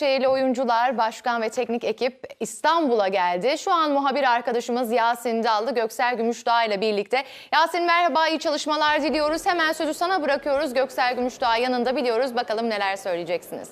Şeyli oyuncular, başkan ve teknik ekip İstanbul'a geldi. Şu an muhabir arkadaşımız Yasin Dallı, Göksel Gümüşdağ ile birlikte. Yasin merhaba, iyi çalışmalar diliyoruz. Hemen sözü sana bırakıyoruz. Göksel Gümüşdağ yanında biliyoruz. Bakalım neler söyleyeceksiniz.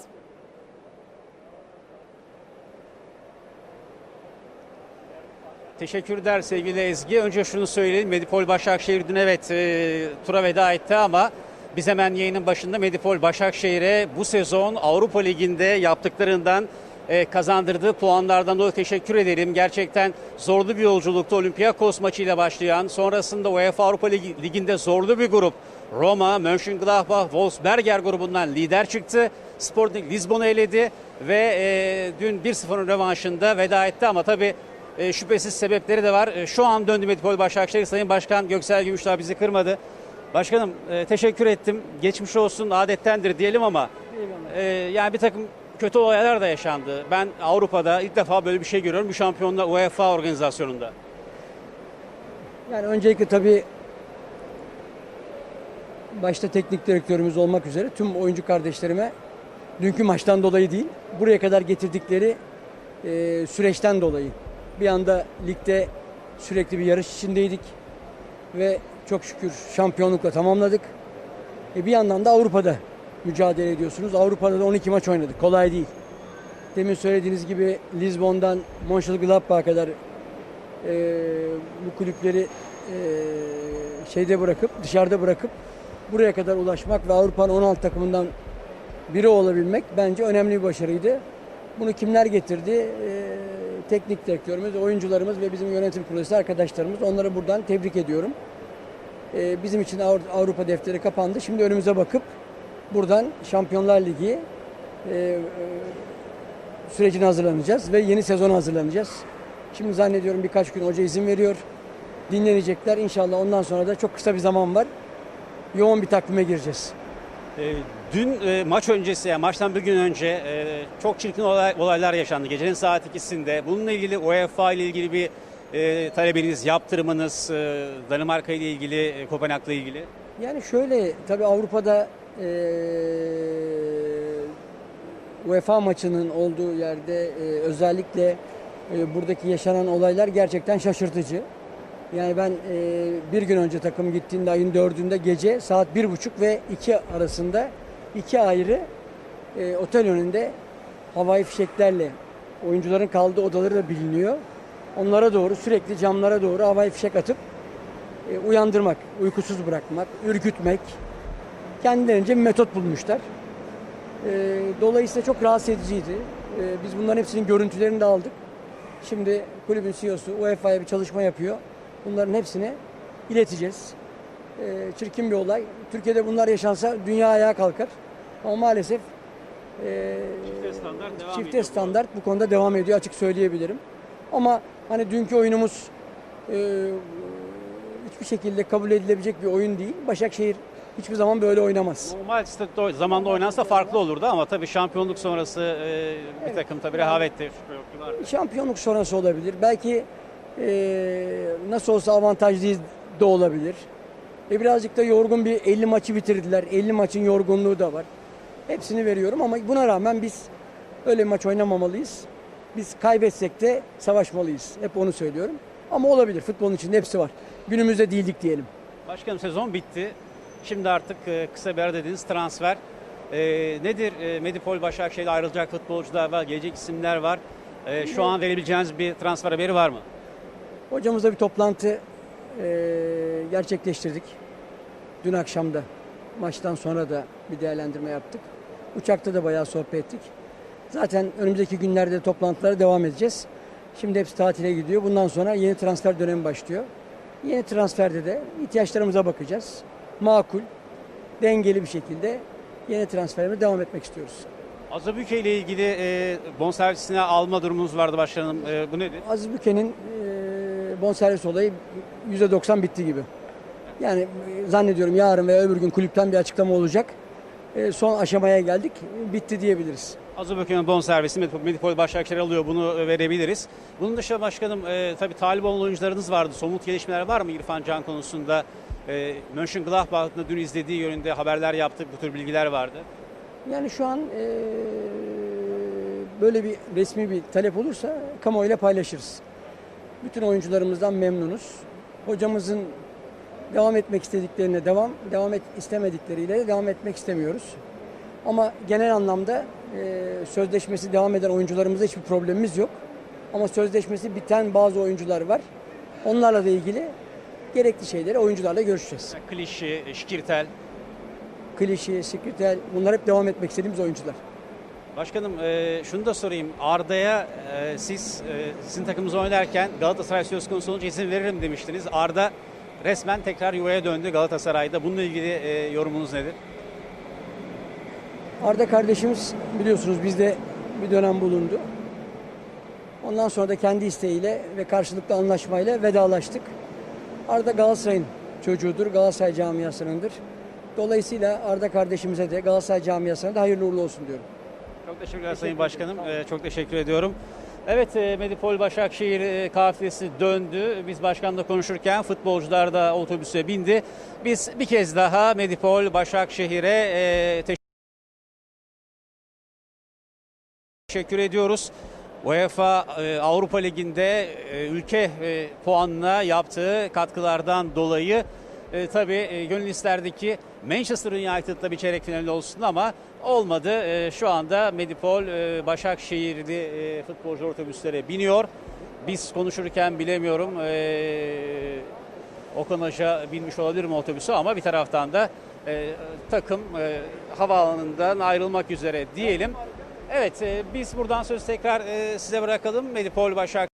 Teşekkürler sevgili Ezgi. Önce şunu söyleyelim. Medipol Başakşehir dün evet e, tura veda etti ama biz hemen yayının başında Medipol Başakşehir'e bu sezon Avrupa Ligi'nde yaptıklarından e, kazandırdığı puanlardan dolayı teşekkür ederim. Gerçekten zorlu bir yolculukta Olympiakos maçıyla başlayan sonrasında UEFA Avrupa Ligi- Ligi'nde zorlu bir grup Roma, Mönchengladbach, Wolfsberger grubundan lider çıktı. Sporting Lisbon'u eledi ve e, dün 1-0'ın rövanşında veda etti ama tabii e, şüphesiz sebepleri de var. E, şu an döndü Metropol Başakşehir. Sayın Başkan Göksel Gümüşdağ bizi kırmadı. Başkanım e, teşekkür ettim. Geçmiş olsun adettendir diyelim ama e, yani bir takım kötü olaylar da yaşandı. Ben Avrupa'da ilk defa böyle bir şey görüyorum. Bu şampiyonlar UEFA organizasyonunda. Yani öncelikle tabii başta teknik direktörümüz olmak üzere tüm oyuncu kardeşlerime dünkü maçtan dolayı değil, buraya kadar getirdikleri e, süreçten dolayı. Bir anda ligde sürekli bir yarış içindeydik ve çok şükür şampiyonlukla tamamladık. E bir yandan da Avrupa'da mücadele ediyorsunuz. Avrupa'da da 12 maç oynadık. Kolay değil. Demin söylediğiniz gibi Lizbon'dan Mönchengladbach'a kadar e, bu kulüpleri e, şeyde bırakıp dışarıda bırakıp buraya kadar ulaşmak ve Avrupa'nın 16 takımından biri olabilmek bence önemli bir başarıydı. Bunu kimler getirdi? E, teknik direktörümüz, oyuncularımız ve bizim yönetim kurulu arkadaşlarımız. Onları buradan tebrik ediyorum. E, bizim için Avru- Avrupa defteri kapandı. Şimdi önümüze bakıp buradan Şampiyonlar Ligi e, e, sürecine hazırlanacağız ve yeni sezona hazırlanacağız. Şimdi zannediyorum birkaç gün hoca izin veriyor. Dinlenecekler. İnşallah ondan sonra da çok kısa bir zaman var. Yoğun bir takvime gireceğiz. E, dün e, maç öncesi, yani maçtan bir gün önce e, çok çirkin olay- olaylar yaşandı. Gecenin saat ikisinde. Bununla ilgili UEFA ile ilgili bir e, talebiniz, yaptırımınız, e, Danimarka ile ilgili, e, Kopenhag'la ilgili. Yani şöyle tabii Avrupa'da eee, UEFA maçının olduğu yerde eee, özellikle eee, buradaki yaşanan olaylar gerçekten şaşırtıcı. Yani ben eee, bir gün önce takım gittiğinde ayın dördünde gece saat bir buçuk ve iki arasında iki ayrı eee, otel önünde havai fişeklerle oyuncuların kaldığı odaları da biliniyor. Onlara doğru sürekli camlara doğru havai fişek atıp e, uyandırmak, uykusuz bırakmak, ürkütmek kendilerince bir metot bulmuşlar. E, Dolayısıyla çok rahatsız ediciydi. E, Biz bunların hepsinin görüntülerini de aldık. Şimdi kulübün CEO'su UEFA'ya bir çalışma yapıyor. Bunların hepsini ileteceğiz. E, Çirkin bir olay. Türkiye'de bunlar yaşansa dünya ayağa kalkar. Ama maalesef e, Çifte standart devam çifte standart bu konuda devam ediyor açık söyleyebilirim. Ama hani dünkü oyunumuz e, hiçbir şekilde kabul edilebilecek bir oyun değil. Başakşehir hiçbir zaman böyle oynamaz. Normal zamanda oynansa farklı olurdu ama tabii şampiyonluk sonrası e, bir takım tabii var. Şampiyonluk sonrası olabilir. Belki e, nasıl olsa avantajlıyız da olabilir. E birazcık da yorgun bir 50 maçı bitirdiler. 50 maçın yorgunluğu da var. Hepsini veriyorum ama buna rağmen biz öyle maç oynamamalıyız. Biz kaybetsek de savaşmalıyız. Hep onu söylüyorum. Ama olabilir. Futbolun içinde hepsi var. Günümüzde değildik diyelim. Başkanım sezon bitti. Şimdi artık e, kısa bir ara dediğiniz transfer. E, nedir e, Medipol Başakşehir'de ayrılacak futbolcular var, gelecek isimler var. E, şu an verebileceğiniz bir transfer haberi var mı? Hocamızla bir toplantı e, gerçekleştirdik. Dün akşamda maçtan sonra da bir değerlendirme yaptık. Uçakta da bayağı sohbet ettik. Zaten önümüzdeki günlerde toplantılara devam edeceğiz. Şimdi hepsi tatile gidiyor. Bundan sonra yeni transfer dönemi başlıyor. Yeni transferde de ihtiyaçlarımıza bakacağız. Makul, dengeli bir şekilde yeni transferime devam etmek istiyoruz. Azabüke ile ilgili e, bonservisine alma durumunuz vardı başkanım. E, bu nedir? Aziz Büke'nin e, bonservis olayı %90 bitti gibi. Yani e, zannediyorum yarın veya öbür gün kulüpten bir açıklama olacak. E, son aşamaya geldik. Bitti diyebiliriz. Azabüke'nin bonservisi Medipol, Medipol Başakşehir alıyor bunu verebiliriz. Bunun dışında başkanım e, tabii talip olan oyuncularınız vardı. Somut gelişmeler var mı İrfan Can konusunda? E, Mönchengladbach'ın dün izlediği yönünde haberler yaptık. Bu tür bilgiler vardı. Yani şu an e, böyle bir resmi bir talep olursa kamuoyuyla paylaşırız. Bütün oyuncularımızdan memnunuz. Hocamızın devam etmek istediklerine devam, devam et, istemedikleriyle de devam etmek istemiyoruz. Ama genel anlamda sözleşmesi devam eden oyuncularımızda hiçbir problemimiz yok. Ama sözleşmesi biten bazı oyuncular var. Onlarla da ilgili gerekli şeyleri oyuncularla görüşeceğiz. Klişi, Şikirtel. Klişe, Skritel bunlar hep devam etmek istediğimiz oyuncular. Başkanım e, şunu da sorayım. Arda'ya e, siz e, sizin takımınızı oynarken Galatasaray söz konusu olunca izin veririm demiştiniz. Arda resmen tekrar yuvaya döndü Galatasaray'da. Bununla ilgili e, yorumunuz nedir? Arda kardeşimiz biliyorsunuz bizde bir dönem bulundu. Ondan sonra da kendi isteğiyle ve karşılıklı anlaşmayla vedalaştık. Arda Galatasaray'ın çocuğudur, Galatasaray camiasınındır. Dolayısıyla Arda kardeşimize de Galatasaray camiasına da hayırlı uğurlu olsun diyorum. Çok teşekkürler Sayın Başkanım. Ee, çok teşekkür ediyorum. Evet e, Medipol Başakşehir e, kafilesi döndü. Biz başkanla konuşurken futbolcular da otobüse bindi. Biz bir kez daha Medipol Başakşehir'e e, teşekkür ediyoruz. UEFA e, Avrupa Ligi'nde e, ülke e, puanına yaptığı katkılardan dolayı e, tabii gönül isterdi ki Manchester United'la bir çeyrek finali olsun ama olmadı. E, şu anda Medipol e, Başakşehirli e, futbolcu otobüslere biniyor. Biz konuşurken bilemiyorum e, Okan Hoca binmiş olabilir mi otobüsü ama bir taraftan da e, takım e, havaalanından ayrılmak üzere diyelim. Evet e, biz buradan söz tekrar e, size bırakalım. Medipol Başak